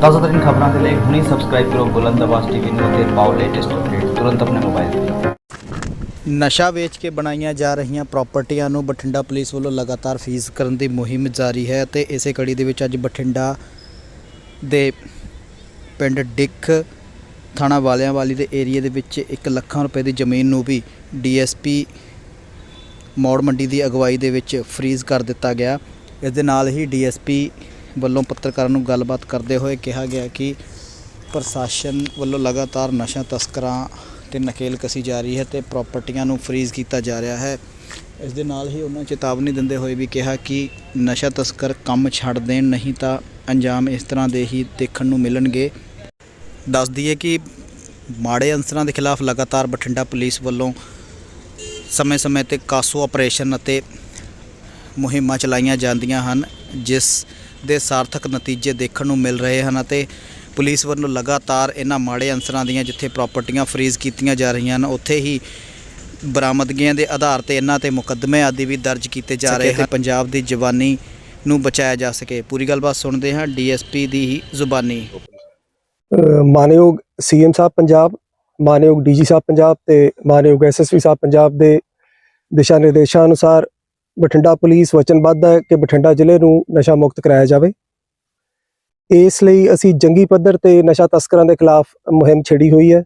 ਤਾਜ਼ਾ ਖਬਰਾਂ ਦੇ ਲਈ ਹੁਣੇ ਸਬਸਕ੍ਰਾਈਬ ਕਰੋ ਬੁਲੰਦ ਆਵਾਜ਼ ਟੀਵੀ ਨੂੰ ਅਤੇ ਪਾਓ ਲੇਟੈਸਟ ਅਪਡੇਟ ਤੁਰੰਤ ਆਪਣੇ ਮੋਬਾਈਲ ਤੇ। ਨਸ਼ਾ ਵੇਚ ਕੇ ਬਣਾਈਆਂ ਜਾ ਰਹੀਆਂ ਪ੍ਰਾਪਰਟੀਆਂ ਨੂੰ ਬਠਿੰਡਾ ਪੁਲਿਸ ਵੱਲੋਂ ਲਗਾਤਾਰ ਫੀਸ ਕਰਨ ਦੀ ਮੁਹਿੰਮ ਜਾਰੀ ਹੈ ਤੇ ਇਸੇ ਕੜੀ ਦੇ ਵਿੱਚ ਅੱਜ ਬਠਿੰਡਾ ਦੇ ਪਿੰਡ ਡਿੱਖ ਥਾਣਾ ਵਾਲਿਆਂ ਵਾਲੀ ਦੇ ਏਰੀਆ ਦੇ ਵਿੱਚ 1 ਲੱਖਾਂ ਰੁਪਏ ਦੀ ਜ਼ਮੀਨ ਨੂੰ ਵੀ ਡੀਐਸਪੀ ਮੌੜ ਮੰਡੀ ਦੀ ਅਗਵਾਈ ਦੇ ਵਿੱਚ ਫ੍ਰੀਜ਼ ਕਰ ਦਿੱਤਾ ਗਿਆ। ਇਸ ਦੇ ਨਾਲ ਹੀ ਡੀਐਸਪੀ ਵੱਲੋਂ ਪੱਤਰਕਾਰਾਂ ਨੂੰ ਗੱਲਬਾਤ ਕਰਦੇ ਹੋਏ ਕਿਹਾ ਗਿਆ ਕਿ ਪ੍ਰਸ਼ਾਸਨ ਵੱਲੋਂ ਲਗਾਤਾਰ ਨਸ਼ਾ ਤਸਕਰਾਂ ਤੇ ਨਕੇਲ ਕਸੀ ਜਾ ਰਹੀ ਹੈ ਤੇ ਪ੍ਰਾਪਰਟੀਆਂ ਨੂੰ ਫ੍ਰੀਜ਼ ਕੀਤਾ ਜਾ ਰਿਹਾ ਹੈ। ਇਸ ਦੇ ਨਾਲ ਹੀ ਉਹਨਾਂ ਚੇਤਾਵਨੀ ਦਿੰਦੇ ਹੋਏ ਵੀ ਕਿਹਾ ਕਿ ਨਸ਼ਾ, ਤਸਕਰ ਕੰਮ ਛੱਡ ਦੇਣ ਨਹੀਂ ਤਾਂ ਅੰਜਾਮ ਇਸ ਤਰ੍ਹਾਂ ਦੇ ਹੀ ਦੇਖਣ ਨੂੰ ਮਿਲਣਗੇ। ਦੱਸ ਦਈਏ ਕਿ ਮਾੜੇ ਅੰਸਰਾਂ ਦੇ ਖਿਲਾਫ ਲਗਾਤਾਰ ਬਠਿੰਡਾ ਪੁਲਿਸ ਵੱਲੋਂ ਸਮੇਂ-ਸਮੇਂ ਤੇ ਕਾਸੋ ਆਪਰੇਸ਼ਨ ਅਤੇ ਮੁਹਿੰਮਾਂ ਚਲਾਈਆਂ ਜਾਂਦੀਆਂ ਹਨ, ਜਿਸ ਦੇ ਸਾਰਥਕ ਨਤੀਜੇ ਦੇਖਣ ਨੂੰ ਮਿਲ ਰਹੇ ਹਨ ਅਤੇ ਪੁਲਿਸ ਵੱਲੋਂ ਲਗਾਤਾਰ ਇਹਨਾਂ ਮਾੜੇ ਅੰਸਰਾਂ ਦੀਆਂ ਜਿੱਥੇ ਪ੍ਰਾਪਰਟੀਆਂ ਫ੍ਰੀਜ਼ ਕੀਤੀਆਂ ਜਾ ਰਹੀਆਂ ਹਨ ਉੱਥੇ ਹੀ ਬਰਾਮਦਗੀਆਂ ਦੇ ਆਧਾਰ ਤੇ ਇਹਨਾਂ ਤੇ ਮੁਕੱਦਮੇ ਆਦਿ ਵੀ ਦਰਜ ਕੀਤੇ ਜਾ ਰਹੇ ਹਨ। ਪੰਜਾਬ ਦੀ ਜਵਾਨੀ ਨੂੰ ਬਚਾਇਆ ਜਾ ਸਕੇ। ਪੂਰੀ ਗੱਲਬਾਤ ਸੁਣਦੇ ਹਾਂ ਡੀਐਸਪੀ ਦੀ ਹੀ ਜ਼ੁਬਾਨੀ। ਮਾਨਯੋਗ ਸੀਐਮ ਸਾਹਿਬ ਪੰਜਾਬ ਮਾਨਯੋਗ ਡੀਜੀ ਸਾਹਿਬ ਪੰਜਾਬ ਤੇ ਮਾਨਯੋਗ ਐਸਐਸਪੀ ਸਾਹਿਬ ਪੰਜਾਬ ਦੇ ਦਿਸ਼ਾ ਨਿਰਦੇਸ਼ਾਂ ਅਨੁਸਾਰ ਬਠਿੰਡਾ ਪੁਲਿਸ ਵਚਨਬੱਧ ਹੈ ਕਿ ਬਠਿੰਡਾ ਜ਼ਿਲ੍ਹੇ ਨੂੰ ਨਸ਼ਾ ਮੁਕਤ ਕਰਾਇਆ ਜਾਵੇ। ਇਸ ਲਈ ਅਸੀਂ ਜੰਗੀ ਪੱਧਰ ਤੇ ਨਸ਼ਾ ਤਸਕਰਾਂ ਦੇ ਖਿਲਾਫ ਮੁਹਿੰਮ ਛੇੜੀ ਹੋਈ ਹੈ,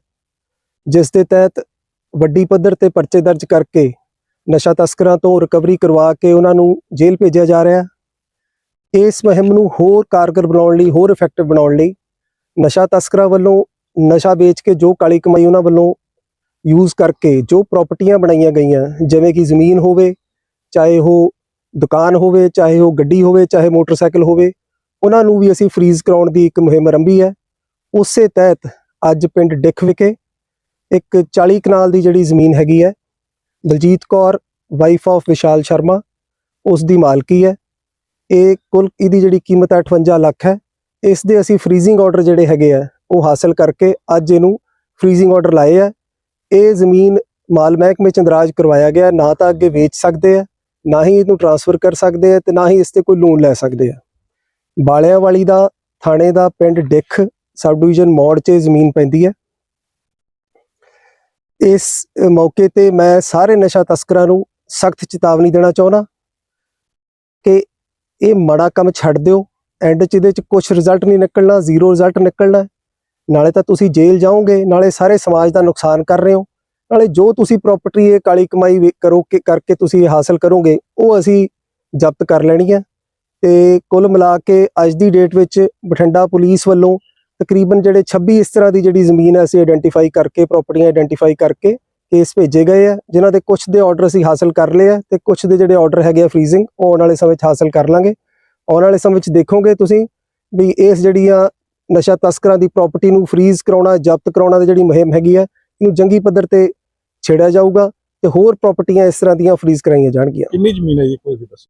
ਜਿਸ ਦੇ ਤਹਿਤ ਵੱਡੀ ਪੱਧਰ ਤੇ ਪਰਚੇ ਦਰਜ ਕਰਕੇ ਨਸ਼ਾ ਤਸਕਰਾਂ ਤੋਂ ਰਿਕਵਰੀ ਕਰਵਾ ਕੇ ਉਹਨਾਂ ਨੂੰ ਜੇਲ੍ਹ ਭੇਜਿਆ ਜਾ ਰਿਹਾ ਹੈ। ਇਸ ਮੁਹਿੰਮ ਨੂੰ ਹੋਰ ਕਾਰਗਰ ਬਣਾਉਣ ਲਈ, ਹੋਰ ਇਫੈਕਟਿਵ ਬਣਾਉਣ ਲਈ ਨਸ਼ਾ ਤਸਕਰਾਂ ਵੱਲੋਂ ਨਸ਼ਾ ਵੇਚ ਕੇ ਜੋ ਕਾਲੀ ਕਮਾਈ ਉਹਨਾਂ ਵੱਲੋਂ ਯੂਜ਼ ਕਰਕੇ ਜੋ ਪ੍ਰਾਪਰਟੀਆਂ ਬਣਾਈਆਂ ਗਈਆਂ, ਜਿਵੇਂ ਕਿ ਜ਼ਮੀਨ ਹੋਵੇ ਚਾਹੇ ਉਹ ਦੁਕਾਨ ਹੋਵੇ, ਚਾਹੇ ਉਹ ਗੱਡੀ ਹੋਵੇ, ਚਾਹੇ ਮੋਟਰਸਾਈਕਲ ਹੋਵੇ, ਉਹਨਾਂ ਨੂੰ ਵੀ ਅਸੀਂ ਫ੍ਰੀਜ਼ ਕਰਾਉਣ ਦੀ ਇੱਕ ਮੁਹਿੰਮ ਆਰੰਭੀ ਹੈ। ਉਸੇ ਤਹਿਤ ਅੱਜ ਪਿੰਡ ਡਿੱਖ ਵਿਖੇ ਇੱਕ 40 ਕਨਾਲ ਦੀ ਜਿਹੜੀ ਜ਼ਮੀਨ ਹੈਗੀ ਹੈ, ਦਲਜੀਤ ਕੌਰ ਵਾਈਫ ਆਫ ਵਿਸ਼ਾਲ ਸ਼ਰਮਾ ਉਸ ਦੀ ਮਾਲਕੀ ਹੈ। ਇਹ ਕੁੱਲ ਇਹਦੀ ਜਿਹੜੀ ਕੀਮਤ ਹੈ 58 ਲੱਖ ਹੈ। ਇਸ ਦੇ ਅਸੀਂ ਫ੍ਰੀਜ਼ਿੰਗ ਆਰਡਰ ਜਿਹੜੇ ਹੈਗੇ ਆ, ਉਹ ਹਾਸਲ ਕਰਕੇ ਅੱਜ ਇਹਨੂੰ ਫ੍ਰੀਜ਼ਿੰਗ ਆਰਡਰ ਲਾਏ ਆ। ਇਹ ਜ਼ਮੀਨ ਮਾਲ ਮਹਿਕਮੇ ਚ ਇੰਦਰਾਜ ਕਰਵਾਇਆ ਗਿਆ, ਨਾ ਤਾਂ ਅੱਗੇ ਵੇਚ ਸਕਦੇ ਆ ਨਾ ਹੀ ਇਹਨੂੰ ਟਰਾਂਸਫਰ ਕਰ ਸਕਦੇ ਆ ਤੇ ਨਾ ਹੀ ਇਸ ਤੇ ਕੋਈ ਲੋਨ ਲੈ ਸਕਦੇ ਆ। ਬਾਲਿਆਂਵਾਲੀ ਦਾ ਥਾਣੇ ਦਾ ਪਿੰਡ ਡਿੱਖ ਸਬ ਡਿਵੀਜ਼ਨ ਮੋੜ 'ਚ ਜ਼ਮੀਨ ਪੈਂਦੀ ਹੈ। ਇਸ ਮੌਕੇ ਤੇ ਮੈਂ ਸਾਰੇ ਨਸ਼ਾ ਤਸਕਰਾਂ ਨੂੰ ਸਖਤ ਚੇਤਾਵਨੀ ਦੇਣਾ ਚਾਹੁੰਦਾ ਕਿ ਇਹ ਮਾੜਾ ਕੰਮ ਛੱਡ ਦਿਓ ਐਂਡ 'ਚ ਇਹਦੇ 'ਚ ਕੁਝ ਰਿਜ਼ਲਟ ਨਹੀਂ ਨਿਕਲਣਾ ਜ਼ੀਰੋ ਰਿਜ਼ਲਟ ਨਿਕਲਣਾ। ਨਾਲੇ ਤਾਂ ਤੁਸੀਂ ਜੇਲ੍ਹ ਜਾਓਗੇ, ਨਾਲੇ ਸਾਰੇ ਸਮਾਜ ਦਾ ਨੁਕਸਾਨ ਕਰ ਰਹੇ ਹੋ। ਨਾਲੇ ਜੋ ਤੁਸੀਂ ਪ੍ਰਾਪਰਟੀ ਇਹ ਕਾਲੀ ਕਮਾਈ ਕਰੋ ਕਿ, ਕਰਕੇ ਤੁਸੀਂ ਇਹ ਹਾਸਲ ਕਰੋਗੇ, ਉਹ ਅਸੀਂ ਜ਼ਬਤ ਕਰ ਲੈਣੀ ਹੈ। ਤੇ ਕੁੱਲ ਮਿਲਾ ਕੇ ਅੱਜ ਦੀ ਡੇਟ ਵਿੱਚ ਬਠਿੰਡਾ ਪੁਲਿਸ ਵੱਲੋਂ ਤਕਰੀਬਨ ਜਿਹੜੇ 26 ਇਸ ਤਰ੍ਹਾਂ ਦੀ ਜਿਹੜੀ ਜ਼ਮੀਨ ਹੈ, ਅਸੀਂ ਆਇਡੈਂਟੀਫਾਈ ਕਰਕੇ ਪ੍ਰਾਪਰਟੀਆਂ ਆਇਡੈਂਟੀਫਾਈ ਕਰਕੇ ਕੇਸ ਭੇਜੇ ਗਏ ਆ ਜਿਨ੍ਹਾਂ ਦੇ ਕੁਝ ਦੇ ਆਰਡਰ ਅਸੀਂ ਹਾਸਲ ਕਰ ਲਏ ਆ ਤੇ ਕੁਝ ਦੇ ਜਿਹੜੇ ਆਰਡਰ ਹੈਗੇ ਆ ਫ੍ਰੀਜ਼ਿੰਗ ਉਹ ਆਉਣ ਵਾਲੇ ਸਮੇਂ 'ਚ ਹਾਸਲ ਕਰ ਲਾਂਗੇ। ਆਉਣ ਵਾਲੇ ਸਮੇਂ 'ਚ ਦੇਖੋਗੇ ਤੁਸੀਂ ਵੀ ਇਸ ਜਿਹੜੀਆਂ ਨਸ਼ਾ ਤਸਕਰਾਂ ਦੀ ਪ੍ਰਾਪਰਟੀ ਨੂੰ ਫ੍ਰੀਜ਼ ਕਰਾਉਣਾ, ਜ਼ਬਤ ਕਰਾਉਣਾ ਦੀ ਜਿਹੜੀ ਮੁਹਿੰਮ ਹੈਗੀ ਹੈ ਇਹਨੂੰ ਜੰਗੀ ਪੱਧਰ ਤੇ ਛੇੜਿਆ ਜਾਊਗਾ ਤੇ ਹੋਰ ਪ੍ਰਾਪਰਟੀਆਂ ਇਸ ਤਰ੍ਹਾਂ ਦੀਆਂ ਫ੍ਰੀਜ਼ ਕਰਾਈਆਂ ਜਾਣਗੀਆਂ। ਕਿੰਨੀ ਜ਼ਮੀਨ ਹੈ ਜੀ ਕੋਈ ਵੀ ਦੱਸੋ।